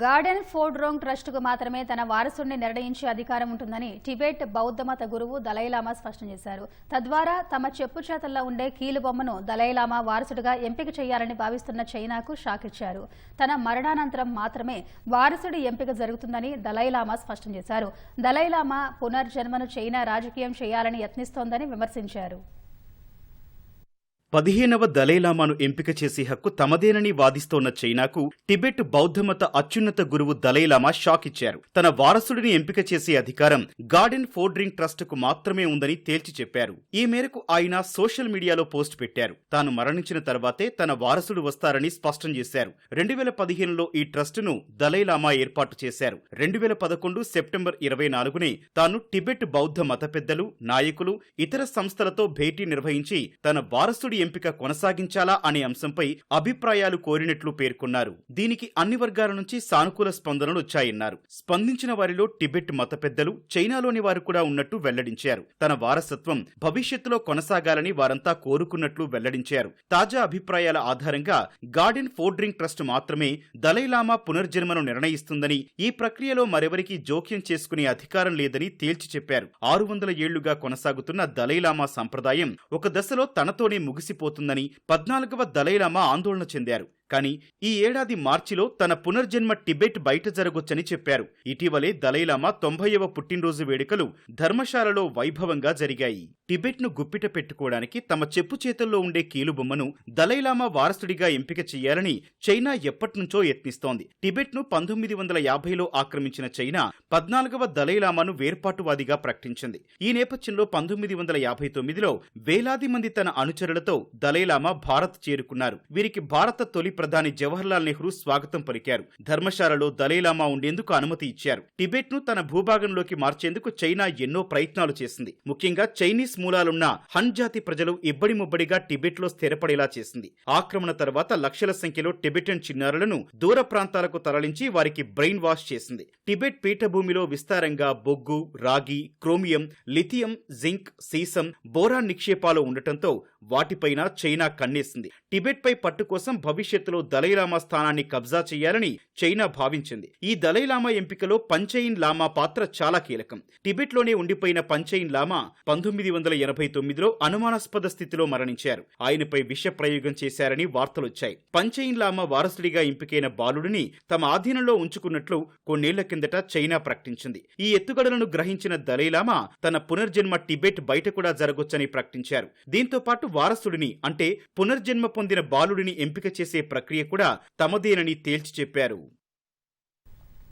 Garden ఫోర్డ్రోంగ్ ట్రస్టుకు మాత్రమే తన వారసుడిని నిర్ణయించే అధికారం ఉంటుందని టిబెట్ బౌద్ధమత గురువు దలైలామా స్పష్టం చేశారు. తద్వారా తమ చెప్పు చేతల్లో ఉండే కీలుబొమ్మను దలైలామా వారసుడిగా ఎంపిక చేయాలని భావిస్తున్న చైనాకు షాక్ ఇచ్చారు. తన మరణానంతరం మాత్రమే వారసుడి ఎంపిక జరుగుతుందని దలైలామా స్పష్టం చేశారు. దలైలామా పునర్జన్మను చైనా రాజకీయం చేయాలని యత్నిస్తోందని విమర్శించారు. పదిహేనవ దలైలామాను ఎంపిక చేసే హక్కు తమదేనని వాదిస్తోన్న చైనాకు టిబెట్ బౌద్ధమత అత్యున్నత గురువు దలైలామా షాక్ ఇచ్చారు. తన వారసుడిని ఎంపిక చేసే అధికారం గార్డెన్ ఫోర్డ్రింగ్ ట్రస్టుకు మాత్రమే ఉందని తేల్చి చెప్పారు. ఈ మేరకు ఆయన సోషల్ మీడియాలో పోస్ట్ పెట్టారు. తాను మరణించిన తర్వాతే తన వారసుడు వస్తారని స్పష్టం చేశారు. రెండు వేల పదిహేనులో ఈ ట్రస్టును దలైలామా ఏర్పాటు చేశారు. రెండు వేల పదకొండు సెప్టెంబర్ ఇరవై నాలుగునే తాను టిబెట్ బౌద్ధ మత పెద్దలు నాయకులు ఇతర సంస్థలతో భేటీ నిర్వహించి తన వారసుడి ఎంపిక కొనసాగించాలా అనే అంశంపై అభిప్రాయాలు కోరినట్లు పేర్కొన్నారు. దీనికి అన్ని వర్గాల నుంచి సానుకూల స్పందనలు వచ్చాయన్నారు. స్పందించిన వారిలో టిబెట్ మత పెద్దలు చైనాలోని వారు కూడా ఉన్నట్టు వెల్లడించారు. తన వారసత్వం భవిష్యత్తులో కొనసాగాలని వారంతా కోరుకున్నట్లు వెల్లడించారు. తాజా అభిప్రాయాల ఆధారంగా గార్డెన్ ఫోర్డ్రింగ్ ట్రస్ట్ మాత్రమే దలైలామా పునర్జన్మను నిర్ణయిస్తుందని ఈ ప్రక్రియలో మరెవరికీ జోక్యం చేసుకునే అధికారం లేదని తేల్చి చెప్పారు. ఆరు వందల ఏళ్ళుగా కొనసాగుతున్న దలైలామా సంప్రదాయం ఒక దశలో తనతోనే ముగిసి కలిసిపోతుందని పద్నాలుగవ దలైలామా ఆందోళన చెందారు. కానీ ఈ ఏడాది మార్చిలో తన పునర్జన్మ టిబెట్ బయట జరగొచ్చని చెప్పారు. ఇటీవలే దలైలామా తొంభైవ పుట్టినరోజు వేడుకలు ధర్మశాలలో వైభవంగా జరిగాయి. టిబెట్ను గుప్పిట పెట్టుకోవడానికి తమ చెప్పు చేతుల్లో ఉండే కీలుబొమ్మను దలైలామా వారసుడిగా ఎంపిక చేయాలని చైనా ఎప్పటినుంచో యత్నిస్తోంది. టిబెట్ను పంతొమ్మిది వందల యాభైలో ఆక్రమించిన చైనా పద్నాలుగవ దలైలామాను వేర్పాటువాదిగా ప్రకటించింది. ఈ నేపథ్యంలో పంతొమ్మిది వందల యాభై తొమ్మిదిలో వేలాది మంది తన అనుచరులతో దలైలామా భారత్ చేరుకున్నారు. వీరికి భారత తొలి ప్రధాని జవహర్లాల్ నెహ్రూ స్వాగతం పలికారు. ధర్మశాలలో దలైలామా ఉండేందుకు అనుమతి ఇచ్చారు. టిబెట్ను తన భూభాగంలోకి మార్చేందుకు చైనా ఎన్నో ప్రయత్నాలు చేసింది. ముఖ్యంగా చైనీస్ మూలాలున్న హన్ జాతి ప్రజలు ఇబ్బడి ముబ్బడిగా టిబెట్లో స్థిరపడేలా చేసింది. ఆక్రమణ తర్వాత లక్షల సంఖ్యలో టిబెటన్ చిన్నారులను దూర ప్రాంతాలకు తరలించి వారికి బ్రెయిన్ వాష్ చేసింది. టిబెట్ పీఠభూమిలో విస్తారంగా బొగ్గు రాగి క్రోమియం లిథియం జింక్ సీసం బోరాన్ నిక్షేపాలు ఉండటంతో వాటిపైన చైనా కన్నేసింది. టిబెట్ పై పట్టు కోసం భవిష్యత్ భవిష్యత్తులో దలైలామా స్థానాన్ని కబ్జా చేయాలని చైనా భావించింది. ఈ దలైలామా ఎంపికలో పంచయిన్ లామా పాత్ర చాలా కీలకం. టిబెట్లోనే ఉండిపోయిన పంచయిన్ లామా పంతొమ్మిది వందల ఎనభై తొమ్మిదిలో అనుమానాస్పద స్థితిలో మరణించారు. ఆయనపై విష ప్రయోగం చేశారని వార్తలొచ్చాయి. పంచయిన్ లామా వారసుడిగా ఎంపికైన బాలుడిని తమ ఆధీనంలో ఉంచుకున్నట్లు కొన్నేళ్ళ కిందట చైనా ప్రకటించింది. ఈ ఎత్తుగడలను గ్రహించిన దలైలామా తన పునర్జన్మ టిబెట్ బయట కూడా జరగొచ్చని ప్రకటించారు. దీంతో పాటు వారసుడిని అంటే పునర్జన్మ పొందిన బాలుడిని ఎంపిక చేసే ప్రక్రియ కూడా తమదేనని తేల్చి చెప్పారు.